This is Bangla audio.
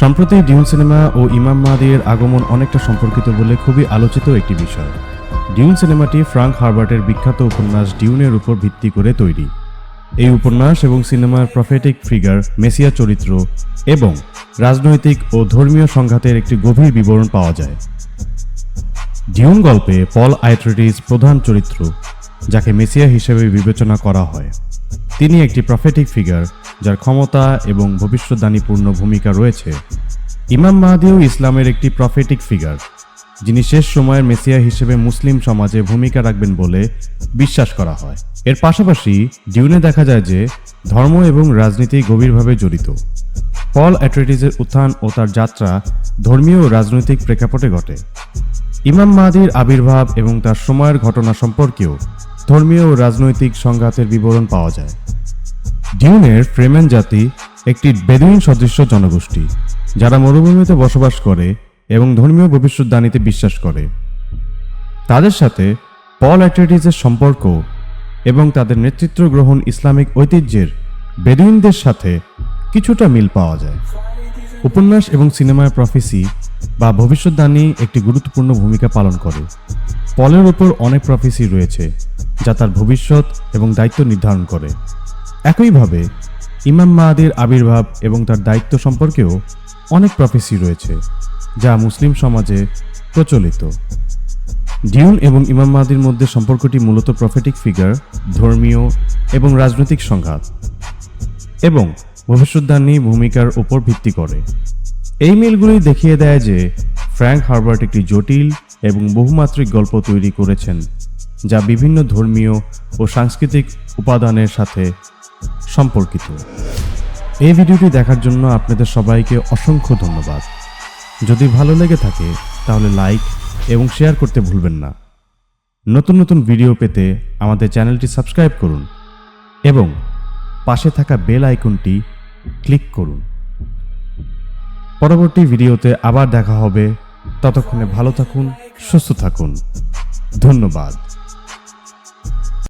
সম্প্রতি ডিউন সিনেমা ও ইমাম মাহাদির আগমন অনেকটা সম্পর্কিত বলে খুবই আলোচিত একটি বিষয়। ডিউন সিনেমাটি ফ্রাঙ্ক হারবার্টের বিখ্যাত উপন্যাস ডিউনের উপর ভিত্তি করে তৈরি। এই উপন্যাস এবং সিনেমার প্রফেটিক ফিগার মেসিয়া চরিত্র এবং রাজনৈতিক ও ধর্মীয় সংঘাতের একটি গভীর বিবরণ পাওয়া যায়। ডিউন গল্পে পল আইট্রেটিস প্রধান চরিত্র, যাকে মেসিয়া হিসেবে বিবেচনা করা হয়। তিনি একটি প্রফেটিক ফিগার যার ক্ষমতা এবং ভবিষ্যদ্বাণীপূর্ণ ভূমিকা রয়েছে। ইমাম মাহাদিও ইসলামের একটি প্রফেটিক ফিগার যিনি শেষ সময়ের মেসিয়া হিসেবে মুসলিম সমাজে ভূমিকা রাখবেন বলে বিশ্বাস করা হয়। এর পাশাপাশি ডিউনে দেখা যায় যে ধর্ম এবং রাজনীতি গভীরভাবে জড়িত। পল অ্যাট্রেটিসের উত্থান ও তার যাত্রা ধর্মীয় ও রাজনৈতিক প্রেক্ষাপটে ঘটে। ইমাম মাহাদির আবির্ভাব এবং তার সময়ের ঘটনা সম্পর্কেও ধর্মীয় ও রাজনৈতিক সংঘাতের বিবরণ পাওয়া যায়। ডিউনের ফ্রেমেন জাতি একটি বেদুইন সদৃশ্য জনগোষ্ঠী, যারা মরুভূমিতে বসবাস করে এবং ধর্মীয় ভবিষ্যৎবাণীতে বিশ্বাস করে। তাদের সাথে পল অ্যাট্রেটিসের সম্পর্ক এবং তাদের নেতৃত্ব গ্রহণ ইসলামিক ঐতিহ্যের বেদুইনদের সাথে কিছুটা মিল পাওয়া যায়। উপন্যাস এবং সিনেমায় প্রফেসি বা ভবিষ্যৎবাণী একটি গুরুত্বপূর্ণ ভূমিকা পালন করে। পলের উপর অনেক প্রফেসি রয়েছে, যা তার ভবিষ্যৎ এবং দায়িত্ব নির্ধারণ করে। একইভাবে, ইমাম মাহাদির আবির্ভাব এবং তার দায়িত্ব সম্পর্কেও অনেক প্রফেসি রয়েছে, যা মুসলিম সমাজে প্রচলিত। ডিউন এবং ইমাম মাহাদির মধ্যে সম্পর্কটি মূলত প্রফেটিক ফিগার ধর্মীয় এবং রাজনৈতিক সংঘাত। এবং ভবিষ্যদ্বাণী ভূমিকার উপর ভিত্তি করে। এই মিলগুলি দেখিয়ে দেয় যে ফ্র্যাঙ্ক হারবার্ট একটি জটিল এবং বহুমাত্রিক গল্প তৈরি করেছেন, যা বিভিন্ন ধর্মীয় ও সাংস্কৃতিক উপাদানের সাথে সম্পর্কিত। এই ভিডিওটি দেখার জন্য আপনাদের সবাইকে অসংখ্য ধন্যবাদ। যদি ভালো লেগে থাকে, তাহলে লাইক এবং শেয়ার করতে ভুলবেন না। নতুন নতুন ভিডিও পেতে আমাদের চ্যানেলটি সাবস্ক্রাইব করুন এবং পাশে থাকা বেল আইকনটি ক্লিক করুন। পরবর্তী ভিডিওতে আবার দেখা হবে। ততক্ষণে ভালো থাকুন সুস্থ থাকুন। ধন্যবাদ।